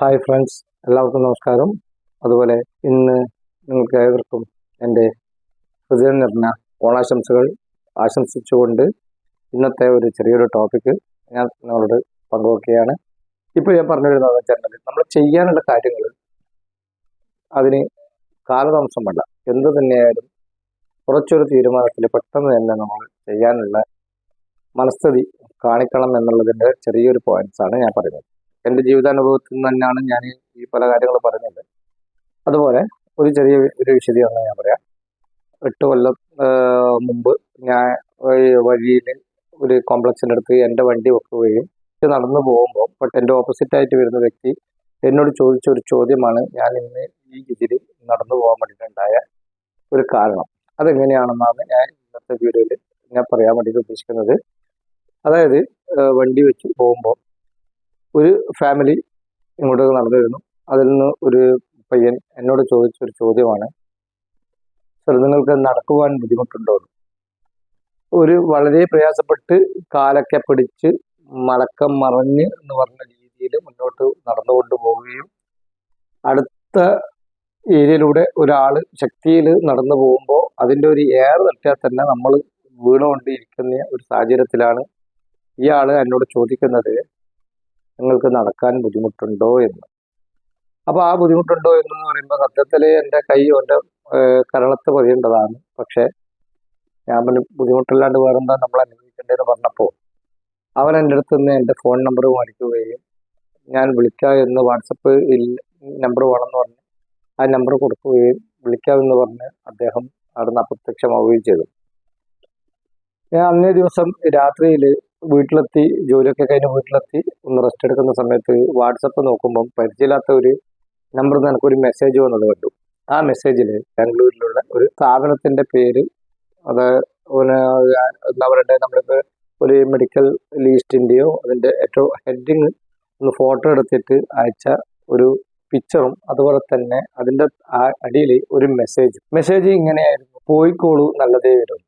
Hi friends എല്ലാവർക്കും നമസ്കാരം. അതുപോലെ ഇന്ന് നിങ്ങൾക്ക് ഏവർക്കും എന്റെ ഹൃദയം നിറഞ്ഞ ഓണാശംസകൾ ആശംസിച്ചുകൊണ്ട് ഇന്നത്തെ ഒരു ചെറിയൊരു ടോപ്പിക്ക് ഞാൻ നിങ്ങളോട് പങ്കുവെക്കുകയാണ്. ഇപ്പോൾ ഞാൻ പറഞ്ഞു വരുന്നത് വെച്ചാൽ നമ്മൾ ചെയ്യാനുള്ള കാര്യങ്ങൾ അതിന് കാലതാമസം വേണ്ട എന്ത് തന്നെയായാലും കുറച്ചൊരു തീരുമാനത്തിൽ പെട്ടെന്ന് തന്നെ നമ്മൾ ചെയ്യാനുള്ള മനസ്ഥിതി കാണിക്കണം എന്നുള്ളതിന്റെ ചെറിയൊരു പോയിന്റ്സ് ആണ് ഞാൻ പറയുന്നത്. എന്റെ ജീവിതാനുഭവത്തിൽ നിന്ന് തന്നെയാണ് ഞാൻ ഈ പല കാര്യങ്ങൾ പറഞ്ഞത്. അതുപോലെ ഒരു ചെറിയ ഒരു വിശദീകരണം ഞാൻ പറയാം. എട്ട് കൊല്ലം മുമ്പ് ഞാൻ വഴിയിൽ ഒരു കോംപ്ലക്സിന്റെ അടുത്ത് എന്റെ വണ്ടി വെക്കുകയും നടന്നു പോകുമ്പോൾ ബട്ട് എന്റെ ഓപ്പോസിറ്റ് ആയിട്ട് വരുന്ന വ്യക്തി എന്നോട് ചോദിച്ച ഒരു ചോദ്യമാണ് ഞാൻ ഇന്ന് ഈ ഇതിൽ നടന്നു പോകാൻ വേണ്ടിയിട്ടുണ്ടായ ഒരു കാരണം? അതെങ്ങനെയാണെന്നാണ് ഞാൻ ഇന്നത്തെ വീഡിയോയിൽ ഞാൻ പറയാൻ വേണ്ടിയിട്ട് ഉദ്ദേശിക്കുന്നത്. അതായത് വണ്ടി വെച്ച് പോകുമ്പോൾ ഒരു ഫാമിലി ഇങ്ങോട്ട് നടന്നു വരുന്നു. അതിൽ നിന്ന് ഒരു പയ്യൻ എന്നോട് ചോദിച്ച ഒരു ചോദ്യമാണ്. സർ നിങ്ങൾക്ക് നടക്കുവാൻ ബുദ്ധിമുട്ടുണ്ടോ? ഒരു വളരെ പ്രയാസപ്പെട്ട് കാലൊക്കെ പിടിച്ച് മലക്കം മറഞ്ഞ് എന്ന് പറഞ്ഞ രീതിയിൽ മുന്നോട്ട് നടന്നുകൊണ്ട് പോവുകയും അടുത്ത ഏരിയയിലൂടെ ഒരാൾ ശക്തിയിൽ നടന്നു പോകുമ്പോൾ അതിന്റെ ഒരു എയർ തട്ടിയാൽ തന്നെ നമ്മൾ വീണുകൊണ്ടിരിക്കുന്ന ഒരു സാഹചര്യത്തിലാണ് ഇയാൾ എന്നോട് ചോദിക്കുന്നത്. നിങ്ങൾക്ക് നടക്കാൻ ബുദ്ധിമുട്ടുണ്ടോ എന്ന്. അപ്പൊ ആ ബുദ്ധിമുട്ടുണ്ടോ എന്ന് പറയുമ്പോൾ സത്യത്തിൽ എന്റെ കൈ എന്റെ കരളത്ത് പതിയേണ്ടതാണ്. പക്ഷെ ഞാൻ പറഞ്ഞു ബുദ്ധിമുട്ടില്ലാണ്ട് വേറെന്താ നമ്മൾ അനുഭവിക്കേണ്ടതെന്ന് പറഞ്ഞപ്പോൾ അവൻ എന്റെ അടുത്ത് നിന്ന് എന്റെ ഫോൺ നമ്പർ മേടിക്കുകയും ഞാൻ വിളിക്കാം എന്ന് വാട്സപ്പ് നമ്പർ വേണമെന്ന് പറഞ്ഞ് ആ നമ്പർ കൊടുക്കുകയും വിളിക്കാമെന്ന് പറഞ്ഞ് അദ്ദേഹം അവിടുന്ന് അപ്രത്യക്ഷമാവുകയും ചെയ്തു. ഞാൻ അന്നേ ദിവസം രാത്രിയിൽ വീട്ടിലെത്തി ജോലിയൊക്കെ കഴിഞ്ഞ് വീട്ടിലെത്തി ഒന്ന് റെസ്റ്റ് എടുക്കുന്ന സമയത്ത് വാട്സപ്പ് നോക്കുമ്പം പരിചയമില്ലാത്ത ഒരു നമ്പറിൽ നിന്ന് എനിക്കൊരു മെസ്സേജ് വന്നത് കണ്ടു. ആ മെസ്സേജിൽ ബാംഗ്ലൂരിലുള്ള ഒരു സ്ഥാപനത്തിന്റെ പേര് അത് എന്താ നമ്മളിപ്പോൾ ഒരു മെഡിക്കൽ ലീസ്റ്റിന്റെയോ അതിന്റെ ഏറ്റവും ഹെഡിങ് ഒന്ന് ഫോട്ടോ എടുത്തിട്ട് അയച്ച ഒരു പിക്ചറും അതുപോലെ തന്നെ അതിന്റെ അടിയിൽ ഒരു മെസ്സേജ് മെസ്സേജ് ഇങ്ങനെയായിരുന്നു പോയിക്കോളൂ നല്ലതേ വരും.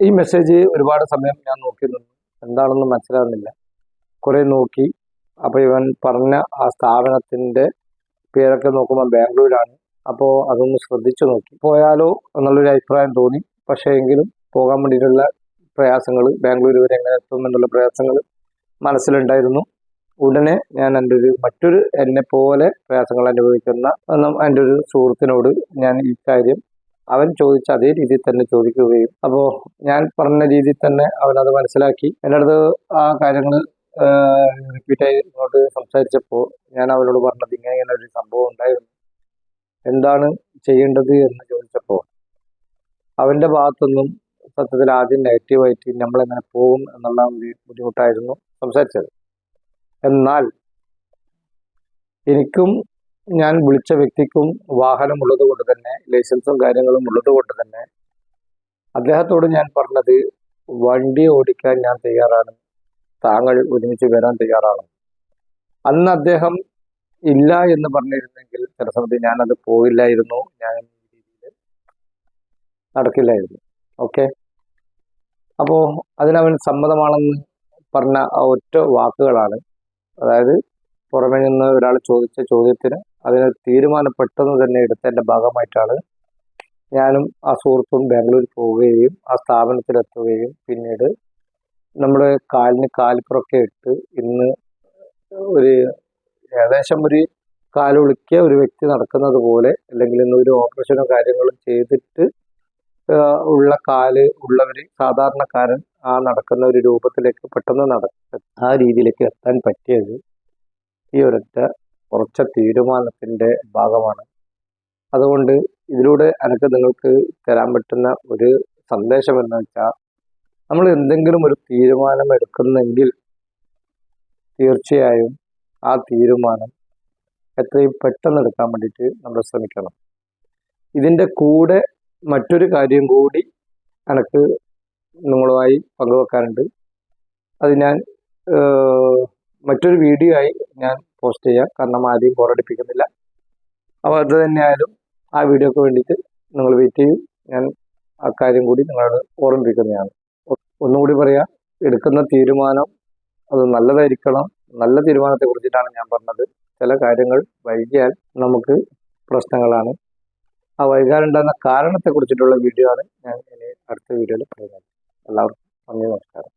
ഈ മെസ്സേജ് ഒരുപാട് സമയം ഞാൻ നോക്കി നിന്നു എന്താണെന്ന് മനസ്സിലാകുന്നില്ല. കുറെ നോക്കി. അപ്പോൾ ഇവൻ പറഞ്ഞ ആ സ്ഥാപനത്തിന്റെ പേരൊക്കെ നോക്കുമ്പോൾ ബാംഗ്ലൂരാണ്. അപ്പോൾ അതൊന്ന് ശ്രദ്ധിച്ചു നോക്കി. പോയാലോ എന്നുള്ളൊരു അഭിപ്രായം തോന്നി. പക്ഷേ എങ്കിലും പോകാൻ വേണ്ടിയിട്ടുള്ള പ്രയാസങ്ങൾ ബാംഗ്ലൂർ വരെ എങ്ങനെ എത്തും എന്നുള്ള പ്രയാസങ്ങൾ മനസ്സിലുണ്ടായിരുന്നു. ഉടനെ ഞാൻ എന്റെ ഒരു മറ്റൊരു എന്നെ പോലെ പ്രയാസങ്ങൾ അനുഭവിക്കുന്ന എന്റെ ഒരു സുഹൃത്തിനോട് ഞാൻ ഈ കാര്യം അവൻ ചോദിച്ച അതേ രീതിയിൽ തന്നെ ചോദിക്കുകയും അപ്പോൾ ഞാൻ പറഞ്ഞ രീതിയിൽ തന്നെ അവൻ അത് മനസ്സിലാക്കി. എന്റെ അടുത്ത് ആ കാര്യങ്ങൾ റിപ്പീറ്റ് ആയി ഇങ്ങോട്ട് സംസാരിച്ചപ്പോൾ ഞാൻ അവനോട് പറഞ്ഞത് ഇങ്ങനെ ഇങ്ങനെ ഒരു സംഭവം ഉണ്ടായിരുന്നു. എന്താണ് ചെയ്യേണ്ടത് എന്ന് ചോദിച്ചപ്പോൾ അവന്റെ ഭാഗത്തുനിന്നും സത്യത്തിൽ ആദ്യം നെഗറ്റീവായിട്ട് നമ്മളെങ്ങനെ പോകും എന്നുള്ള ഒരു ബുദ്ധിമുട്ടായിരുന്നു സംസാരിച്ചത്. എന്നാൽ എനിക്കും ഞാൻ വിളിച്ച വ്യക്തിക്കും വാഹനം ഉള്ളത് കൊണ്ട് തന്നെ ലൈസൻസും കാര്യങ്ങളും ഉള്ളത് കൊണ്ട് തന്നെ അദ്ദേഹത്തോട് ഞാൻ പറഞ്ഞത് വണ്ടി ഓടിക്കാൻ ഞാൻ തയ്യാറാണ്. താങ്കൾ ഒരുമിച്ച് വരാൻ തയ്യാറാണ്. അന്ന് അദ്ദേഹം ഇല്ല എന്ന് പറഞ്ഞിരുന്നെങ്കിൽ ചില സമയത്ത് ഞാനത് പോയില്ലായിരുന്നു. ഞാൻ രീതിയിൽ നടക്കില്ലായിരുന്നു. ഓക്കെ? അപ്പോൾ അതിനവൻ സമ്മതമാണെന്ന് പറഞ്ഞ ആ ഒറ്റ വാക്കുകളാണ്. അതായത് പുറമെ നിന്ന് ഒരാൾ ചോദിച്ച ചോദ്യത്തിന് അതിന് തീരുമാനം പെട്ടെന്ന് തന്നെ എടുത്തതിന്റെ ഭാഗമായിട്ടാണ് ഞാനും ആ സുഹൃത്തും ബാംഗ്ലൂർ പോവുകയും ആ സ്ഥാപനത്തിലെത്തുകയും പിന്നീട് നമ്മുടെ കാലിന് കാൽപ്പുറൊക്കെ ഇട്ട് ഇന്ന് ഒരു ഏകദേശം ഒരു കാലൊളുക്കിയ ഒരു വ്യക്തി നടക്കുന്നത് പോലെ അല്ലെങ്കിൽ ഇന്ന് ഒരു ഓപ്പറേഷനോ കാര്യങ്ങളും ചെയ്തിട്ട് ഉള്ള കാൽ ഉള്ളവർ സാധാരണക്കാരൻ ആ നടക്കുന്ന ഒരു രൂപത്തിലേക്ക് പെട്ടെന്ന് നട ആ രീതിയിലേക്ക് എത്താൻ പറ്റിയത് ഈ ഒരൊറ്റ ഉറച്ച തീരുമാനത്തിന്റെ ഭാഗമാണ്. അതുകൊണ്ട് ഇതിലൂടെ എനിക്ക് നിങ്ങൾക്ക് തരാൻ പറ്റുന്ന ഒരു സന്ദേശം എന്ന് വെച്ചാൽ നമ്മൾ എന്തെങ്കിലും ഒരു തീരുമാനം എടുക്കുന്നെങ്കിൽ തീർച്ചയായും ആ തീരുമാനം എത്രയും പെട്ടെന്ന് എടുക്കാൻ വേണ്ടിയിട്ട് നമ്മൾ ശ്രമിക്കണം. ഇതിന്റെ കൂടെ മറ്റൊരു കാര്യം കൂടി എനിക്ക് നിങ്ങളുമായി പങ്കുവെക്കാനുണ്ട്. അത് ഞാൻ മറ്റൊരു വീഡിയോ ആയി ഞാൻ പോസ്റ്റ് ചെയ്യാം. കാരണം ആരെയും ബോറടിപ്പിക്കുന്നില്ല അപ്പോൾ അത് തന്നെയായാലും ആ വീഡിയോക്ക് വേണ്ടിയിട്ട് നിങ്ങൾ വെയിറ്റ് ചെയ്യും. ഞാൻ ആ കാര്യം കൂടി നിങ്ങളോട് ഓർമ്മിപ്പിക്കുന്നതാണ്. ഒന്നുകൂടി പറയാം. എടുക്കുന്ന തീരുമാനം അത് നല്ലതായിരിക്കണം. നല്ല തീരുമാനത്തെ കുറിച്ചിട്ടാണ് ഞാൻ പറഞ്ഞത്. ചില കാര്യങ്ങൾ വൈകിയാൽ നമുക്ക് പ്രശ്നങ്ങളാണ്. ആ വൈകാറുണ്ടാകുന്ന കാരണത്തെ കുറിച്ചിട്ടുള്ള വീഡിയോ ആണ് ഞാൻ ഇനി അടുത്ത വീഡിയോയിൽ പറയുന്നത് എല്ലാവർക്കും നന്ദി നമസ്കാരം.